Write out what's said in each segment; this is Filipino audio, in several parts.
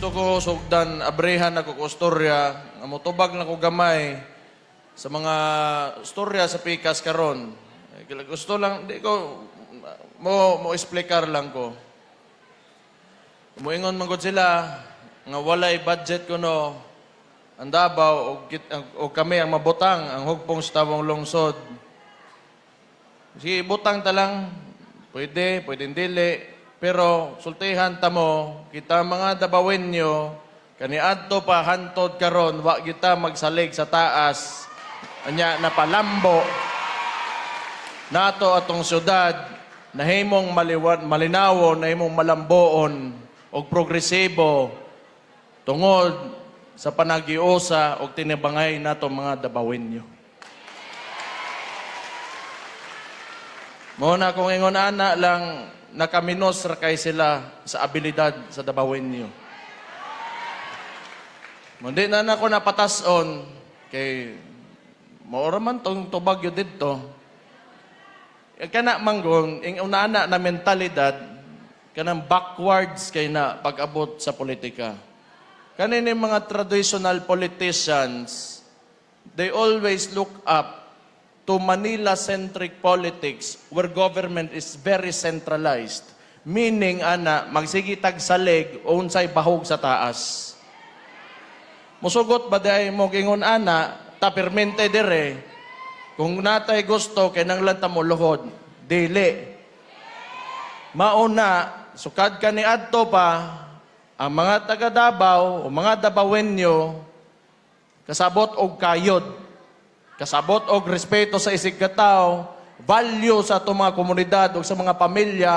ko sugdan abrehan ako ko istorya nga motubag na ko gamay sa mga istorya sa pikas karon. Gusto lang di ko mo mo explicar lang ko. Muingon man sila nga walay budget kuno ang Davao o, o kami ang mabutang ang hugpong sa tawong lungsod. Sige, butang ta lang. Pwede, pwede dili. Pero sultihan ta mo, kita mga dabawenyo, kani adto pa hantod karon wa kita magsalig sa taas. Anya napalambo nato atong syudad nahimong maliwan malinawon nahimong malamboon og progresibo tungod sa panagiusa og tinibangay nato mga dabawenyo. Mo na kung ingon ana lang nakaminos ra kay sila sa abilidad sa dabawenyo. Mundi na nako napatason kay maora man tong tubag yun dito. Kana manggong, ing una-ana na mentalidad, kanang backwards kay na pag-abot sa politika. Kanini mga traditional politicians, they always look up to Manila-centric politics where government is very centralized. Meaning, ana, magsigitag salig o unsay bahog sa taas. Musugot ba dahil mo gingon ana, tapirmente dire, kung natay gusto, kay nang lanta mo luhod, dili. Mauna, sukad ka ni Adto pa, ang mga taga Davao o mga Dabawenyo, kasabot og kayod, kasabot og respeto sa isig katao, value sa ato mga komunidad o sa mga pamilya,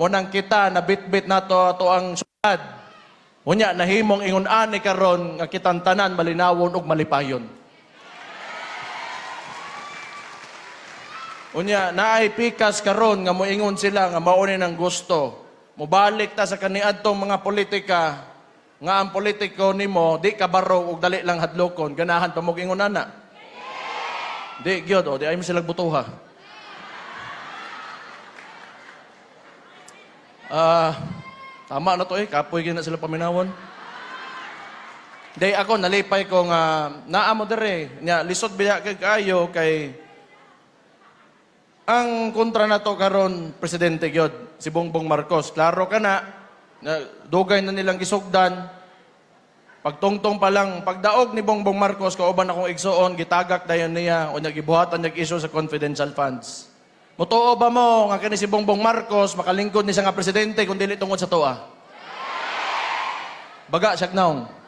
mo nang kita na bitbit nato ato ang syudad. Unya nahimong ingon ani karon nga kitang tanan malinawon ug malipayon. Unya naay pikas karon nga moingon sila nga mauni ng gusto. Mubalik ta sa kaniadtong mga politika nga ang politiko nimo di ka baro ug dali lang hadlokon ganahan pa mo ingon ana. Di gyud o di ay mo sila butuha. Ah, tama na to eh kapoy gyud na sila paminawon. Day ako nalipay ko nga naa mo dire nya lisod biya kay kayo kay ang kontra na to karon presidente gyud si Bongbong Marcos. Klaro ka na, na dugay na nilang gisugdan. Pagtungtong pa lang, pagdaog ni Bongbong Marcos, kauban akong igsuon, gitagak dayon niya, o nagibuhatan nag issue sa confidential funds. Mutuo ba mo nga kani si Bongbong Marcos makalingkod ni sa nga presidente kung dili tungod sa tuwa? Baga siya naong.